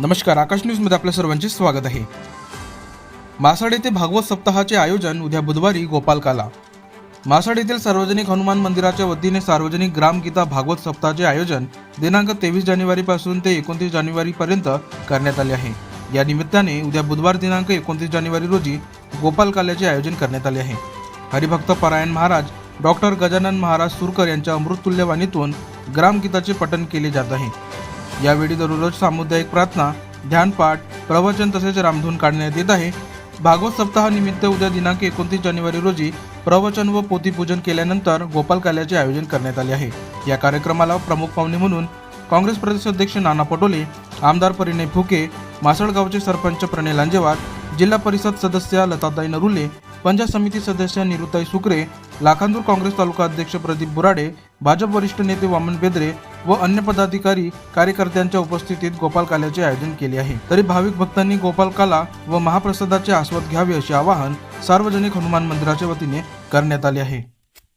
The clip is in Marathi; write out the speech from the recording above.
नमस्कार आकाश न्यूजमध्ये आपल्या सर्वांचे स्वागत आहे. मासाड येथे भागवत सप्ताहाचे आयोजन उद्या बुधवारी गोपालकाला. मासाड येथील सार्वजनिक हनुमान मंदिराच्या वतीने सार्वजनिक ग्रामगीता भागवत सप्ताहाचे आयोजन दिनांक तेवीस जानेवारीपासून ते एकोणतीस जानेवारीपर्यंत करण्यात आले आहे. या निमित्ताने उद्या बुधवार दिनांक एकोणतीस जानेवारी रोजी गोपालकाल्याचे आयोजन करण्यात आले आहे. हरिभक्त परायण महाराज डॉक्टर गजानन महाराज सुरकर यांच्या अमृततुल्यवाणीतून ग्रामगीताचे पठण केले जात आहे. यावेळी दररोज सामुदायिक प्रार्थना ध्यानपाठ प्रवचन तसेच रामधून काढण्यात येत आहे. भागवत सप्ताहानिमित्त उद्या दिनांक एकोणतीस जानेवारी रोजी प्रवचन व पोथीपूजन केल्यानंतर गोपाल काल्याचे आयोजन करण्यात आले आहे. या कार्यक्रमाला प्रमुख पाहुणे म्हणून काँग्रेस प्रदेश अध्यक्ष नाना पटोले आमदार परिणय फुके मासळगावचे सरपंच प्रणय लांजेवार जिल्हा परिषद सदस्य लताताई नरुले पंचायत समिती सदस्य निरुताई सुकरे लाखांदूर काँग्रेस तालुका अध्यक्ष प्रदीप बुराडे भाजप वरिष्ठ नेते वामन बेदरे व अन्य पदाधिकारी कार्यकर्त्यांच्या उपस्थितीत गोपाल काल्याचे आयोजन केले आहे. तरी भाविक भक्तांनी गोपाल काला व महाप्रसादाचे आस्वाद घ्यावे असे आवाहन सार्वजनिक हनुमान मंदिराच्या वतीने करण्यात आले आहे.